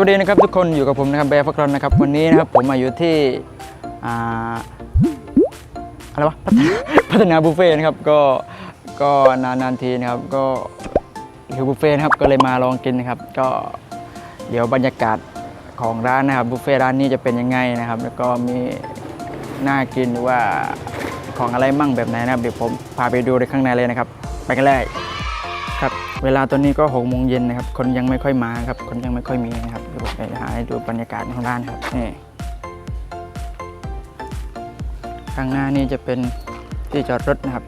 วัสดีนะครับทุกคนอยู่กับผมนะครับแบร์ฟักรอนนะครับวันนี้นะครับผมมาอยู่ที่อ่าอะไรวะพัฒนาบุฟเฟ่นะครับก็ก็นานๆทีนะครับก็หิวบุฟเฟ่นะครับก็เลยมาลองกินนะครับ ก็เดี๋ยวบรรยากาศของร้านนะครับบุฟเฟ่ร้านนี้จะเป็นยังไงนะครับ แล้วก็มีน่ากินหรือว่าของอะไรมั่งแบบไหนนะครับเดี๋ยวผมพาไปดูในข้างในเลยนะครับ ไปกันเลย เวลาตอนนี้ก็หกโมงเย็นนะครับ คนยังไม่ค่อยมาครับ คนยังไม่ค่อยมีนะครับเดี๋ยวผมไปหาให้ดูบรรยากาศของร้านครับนี่ข้างหน้านี่จะเป็นที่จอดรถนะครับ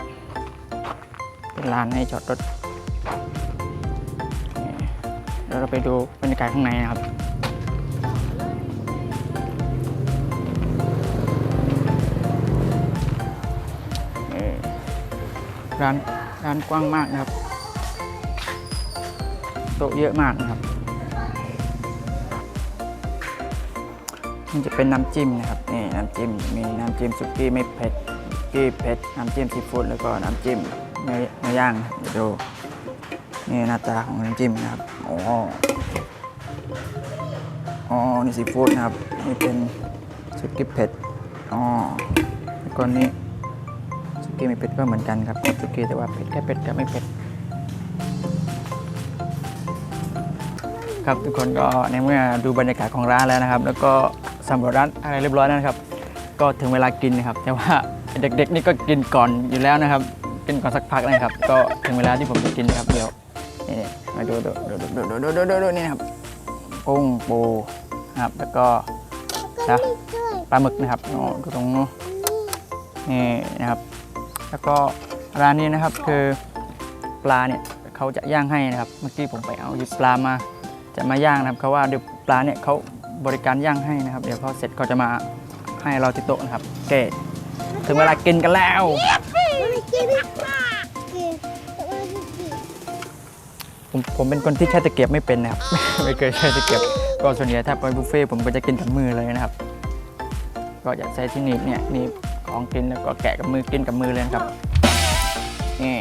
เป็นลานให้จอดรถนี่เดี๋ยวเราไปดูบรรยากาศข้างในนะครับนี่ร้านร้านกว้างมากนะครับ ต๊ะเยอะมากนะครับมันจะเป็นน้ำจิ้มนะครับนี่น้ำจิ้มมีน้ำจิ้มสุกี้ไม่เผ็ดสุกี้เผ็ดน้ำจิ้มซีฟู้ดแล้วก็น้ำจิ้มเนื้อย่างดูนี่หน้าตาของน้ำจิ้มนะครับอ๋ออ๋อนี่ซีฟู้ดนะครับนี่เป็นสุกี้เผ็ดอ๋อแล้วก็นี่สุกี้ไม่เผ็ดก็เหมือนกันครับสุกี้แต่ว่าเผ็ดแค่เผ็ดกับไม่เผ็ด ครับทุกคนก็ในเมื่อดูบรรยากาศของร้านแล้วนะครับ แล้วก็สำรวจร้านอะไรเรียบร้อยแล้วนะครับ ก็ถึงเวลากินนะครับ แต่ว่าเด็กๆนี่ก็กินก่อนอยู่แล้วนะครับ กินก่อนสักพักนะครับ ก็ถึงเวลาที่ผมจะกินนะครับเดี๋ยวนี่มาดูดูดูดูดูดูดูดูดูนี่นะครับกุ้งปูนะครับแล้วก็นะปลาหมึกนะครับอ๋อดูตรงนู้นนี่นะครับ แล้วก็ร้านนี้นะครับคือปลาเนี่ยเขาจะย่างให้นะครับ เมื่อกี้ผมไปเอาหยิบปลามา จะมาย่างนะครับเขาว่าเดี๋ยวปลาเนี่ยเขาบริการย่างให้นะครับ เดี๋ยวพอเสร็จก็จะมาให้เราที่โต๊ะนะครับโอเคถึงเวลากินกันแล้วผมผมเป็นคนที่ใช้ตะเกียบไม่เป็นนะครับ ไม่เคยใช้ตะเกียบก็ส่วนใหญ่ถ้าไปบุฟเฟ่ผมก็จะกินกับมือเลยนะครับ ก็จะใช้ที่นีบเนี่ยนีบของกินแล้วก็แกะกับมือกินกับมือเลยนะครับนี่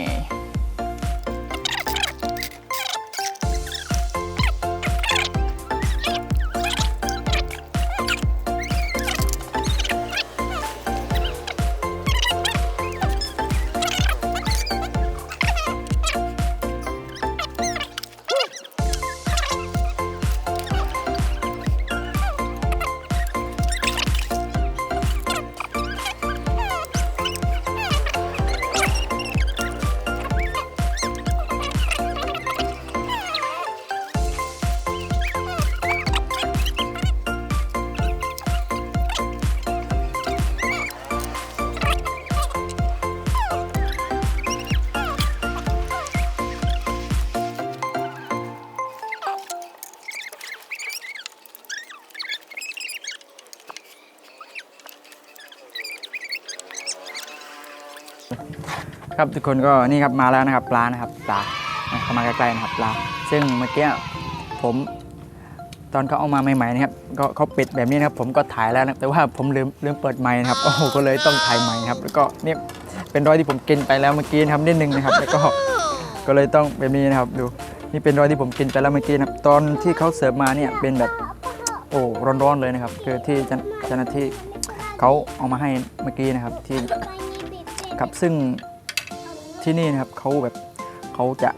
ครับทุกคนก็นี่ครับมาแล้วนะครับปลานะครับปลาเข้ามาใกล้ๆนะครับปลาซึ่งเมื่อกี้ผมตอนเขาเอามาใหม่ๆนะครับก็เขาปิดแบบนี้นะครับ ผมก็ถ่ายแล้วนะแต่ว่าผมลืมลืมเปิดไมค์นะครับโอ้โหก็เลยต้องถ่ายใหม่นะครับ แล้วก็นี่เป็นรอยที่ผมกินไปแล้วเมื่อกี้นะครับนิดนึงนะครับ แล้วก็ก็เลยต้องแบบนี้นะครับดูนี่เป็นรอยที่ผมกินไปแล้วเมื่อกี้นะครับ ตอนที่เขาเสิร์ฟมาเนี่ยเป็นแบบโอ้ร้อนๆเลยนะครับ คือที่เจ้าเจ้าหน้าที่เขาเอามาให้เมื่อกี้นะครับที่ ครับซึ่งที่นี่นะครับเขาแบบเขาจะ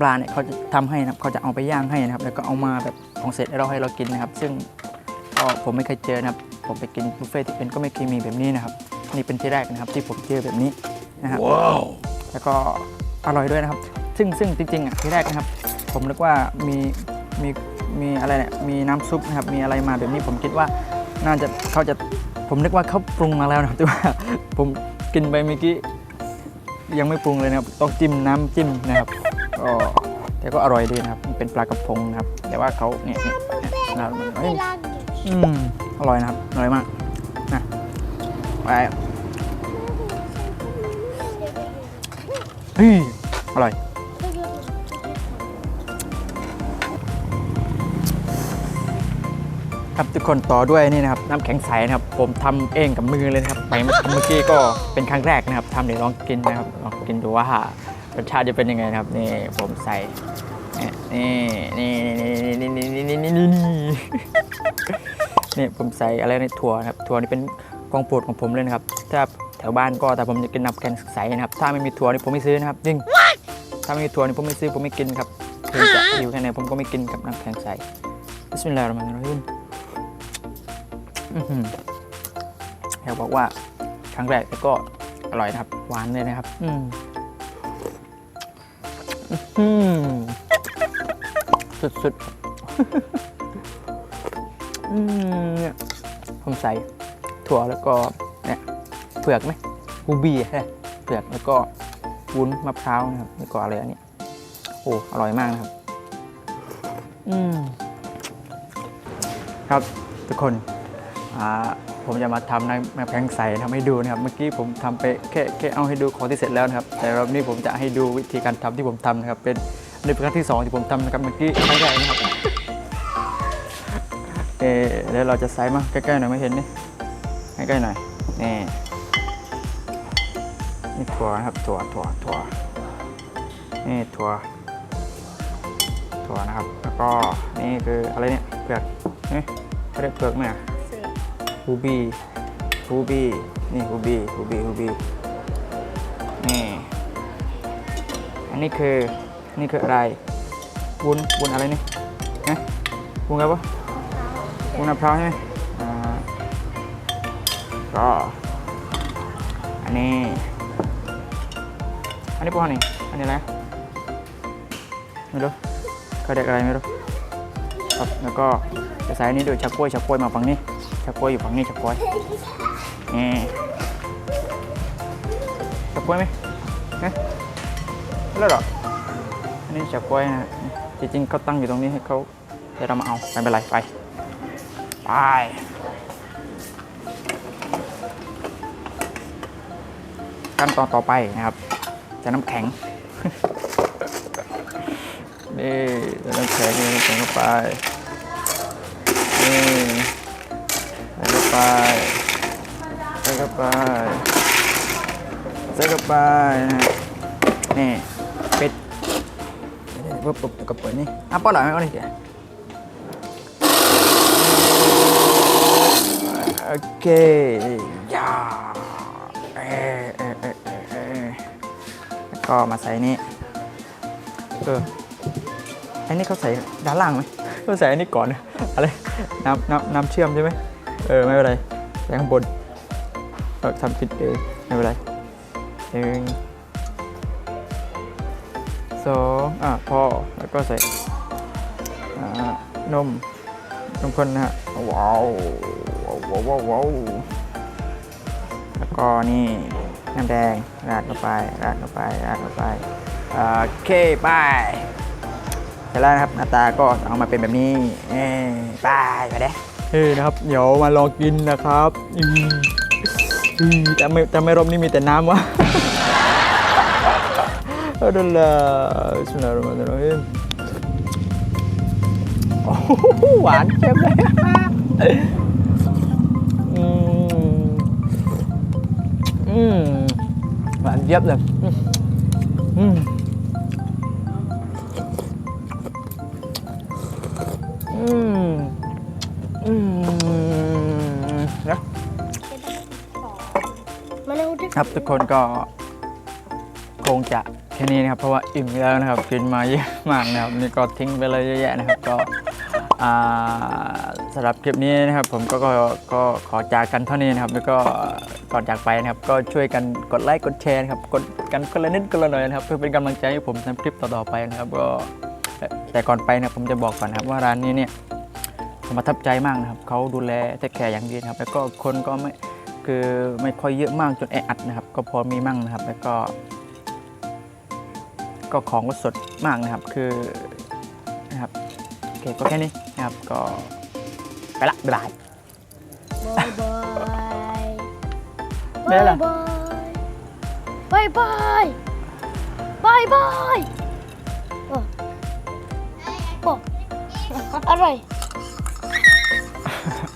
ปลาเนี่ยเขาจะทำให้นะครับเขาจะเอาไปย่างให้นะครับ แล้วก็เอามาแบบของเสร็จให้เราให้เรากินนะครับ ซึ่งก็ผมไม่เคยเจอนะครับ ผมไปกินบุฟเฟ่ต์ที่เป็นก็ไม่เคยมีแบบนี้นะครับนี่เป็นที่แรกนะครับที่ผมเจอแบบนี้นะครับแล้วก็อร่อยด้วยนะครับ ซึ่งซึ่งจริงๆอะที่แรกนะครับ ผมนึกว่ามีมีมีอะไรเนี่ยมีน้ำซุปนะครับมีอะไรมาแบบนี้ผมคิดว่าน่าจะเขาจะผมนึกว่าเขาปรุงมาแล้วนะครับแต่ว่าผม กินไปเมื่อกี้ยังไม่ปรุงเลยนะครับ ต้องจิ้มน้ำจิ้มนะครับก็แต่ก็อร่อยดีนะครับเป็นปลากระพงนะครับ แต่ว่าเขาเนี่ยเนี่ยนะเอ้ยอืมอร่อยนะครับอร่อยมากนะไปเฮ้ยอร่อย ครับทุกคนต่อด้วยนี่นะครับน้ำแข็งใสนะครับ ผมทำเองกับมือเลยนะครับไปเมื่อกี้ก็เป็นครั้งแรกนะครับทำเดี๋ยวลองกินนะครับลองกินดูว่ารสชาติจะเป็นยังไงนะครับนี่ผมใส่นี่นี่นี่นี่นี่นี่นี่นี่นี่นี่นี่ผมใส่อะไรในถั่วนะครับถั่วนี่เป็นของโปรดของผมเลยนะครับถ้าแถวบ้านก็แต่ผมจะกินน้ำแข็งใสนะครับ ถ้าไม่มีถั่วนี่ผมไม่ซื้อนะครับจริงถ้าไม่มีถั่วนี่ผมไม่ซื้อผมไม่กินครับถึงจะอยู่แค่ไหนผมก็ไม่กินกับน้ำแข็งใสบิสมิลลาฮิรเราะห์มานิรเราะฮีม อื้อหืออยากบอกว่าครั้งแรกแต่ก็อร่อยนะครับ หวานเลยนะครับ อืมอื้อหือสุดๆอืมเนี่ยผมใส่ถั่วแล้วก็เนี่ยเผือกไหมบูบี้ฮะเผือกแล้วก็วุ้นมะพร้าวนะครับแล้วก็อะไรอันนี้โอ้อร่อยมากนะครับ อืมครับทุกคนอ่า ผมจะมาทำในแมพแข็งใสทำให้ดูนะครับ เมื่อกี้ผมทำไปแค่แค่เอาให้ดูของที่เสร็จแล้วนะครับ แต่รอบนี้ผมจะให้ดูวิธีการทำที่ผมทำนะครับ เป็นในเป็นครั้งที่สองที่ผมทำนะครับเมื่อกี้ครั้งแรกนะครับเออเดี๋ยวเราจะใส่มาใกล้ๆหน่อยไม่เห็นนี่ใกล้ๆหน่อยนี่นี่ถั่วนะครับถั่วถั่วถั่วนี่ถั่วถั่วนะครับ แล้วก็นี่คืออะไรเนี่ยเผือกนี่เขาเรียกเผือกไหมอะ ฮูบี้ฮูบี้นี่ฮูบี้ฮูบี้ฮูบี้นี่อันนี้คือนี่คืออะไรวุ้นวุ้นอะไรนี่นะวุ้นอะไรปะวุ้นมะพร้าวใช่ไหมอ่าก็อันนี้อันนี้พวกนี้อันนี้อะไรไม่รู้เขาเรียกอะไรไม่รู้ครับแล้วก็จะใส่อันนี้ด้วยชักกล้วยชักกล้วยมาฝั่งนี้ ชักกล้วยอยู่ฝั่งนี้ชักกล้วยนี่ชักกล้วยไหมเอ๊ะไม่รู้หรออันนี้ชักกล้วยนะจริงๆเขาตั้งอยู่ตรงนี้ให้เขาเดี๋ยวเรามาเอาไม่เป็นไรไปไปขั้นตอนต่อไปนะครับจะน้ำแข็งนี่จะน้ำแข็งนี่น้ำแข็งเข้าไปนี่ ไปใส่เข้าไปใส่เข้าไปนี่ปิดปุ๊บปุ๊บแล้วก็เปิดนี่อะปอดหลังไหมเอาดิเดี๋ยวโอเคยาเออเออเอเออเออแล้วก็มาใส่นี่เออไอ้นี่เขาใส่ด้านล่างไหมเขาใส่อันนี้ก่อนนะอะไรน้ำน้ำน้ำเชื่อมใช่ไหม เออ ไม่เป็นไรใส่ข้างบนเราทำผิดเองไม่เป็นไรหนึ่งสองอะพอแล้วก็ใส่อ่านมทุกคนนะฮะว้าวว้าวว้าวว้าวแล้วก็นี่น้ำแดงราดเข้าไปราดเข้าไปราดเข้าไปโอเคไปเสร็จแล้วนะครับหน้าตาก็ออกมาเป็นแบบนี้ไปไปเด้ เฮ้ยนะครับ เดี๋ยวมาลองกินนะครับอืมอืมแต่ไม่แต่ไม่รอบนี้มีแต่น้ำวะอาเดล่ะบิสมิลลาฮิรเรามานิรเราะฮีมโอ้โหวานเค็มเลยอืมหวานเจี๊ยบเลยอืม เร็วดิครับทุกคนก็คงจะแค่นี้นะครับ เพราะว่าอิ่มแล้วนะครับ กินมาเยอะมากนะครับนี่ก็ทิ้งไปเลยเยอะแยะนะครับก็สำหรับคลิปนี้นะครับ ผมก็ก็ขอจากกันเท่านี้นะครับ แล้วก็ก่อนจากไปนะครับ ก็ช่วยกันกดไลค์กดแชร์นะครับกดกันคนละนิดคนละหน่อยนะครับ เพื่อเป็นกำลังใจให้ผมทำคลิปต่อๆไปนะครับ ก็แต่ก่อนไปนะผมจะบอกก่อนนะครับว่าร้านนี้เนี่ยผมประทับใจมากนะครับเขาดูแลเทคแคร์อย่างดีนะครับ แล้วก็คนก็ไม่ คือไม่ค่อยเยอะมากจนแออัดนะครับ ก็พอมีมั่งนะครับ แล้วก็ ก็ของก็สดมากนะครับ คือนะครับโอเคก็แค่นี้นะครับก็ไปละบ๊ายบายบายบายได้ล่ะบายบายบายบายโอ้โอ้อร่อย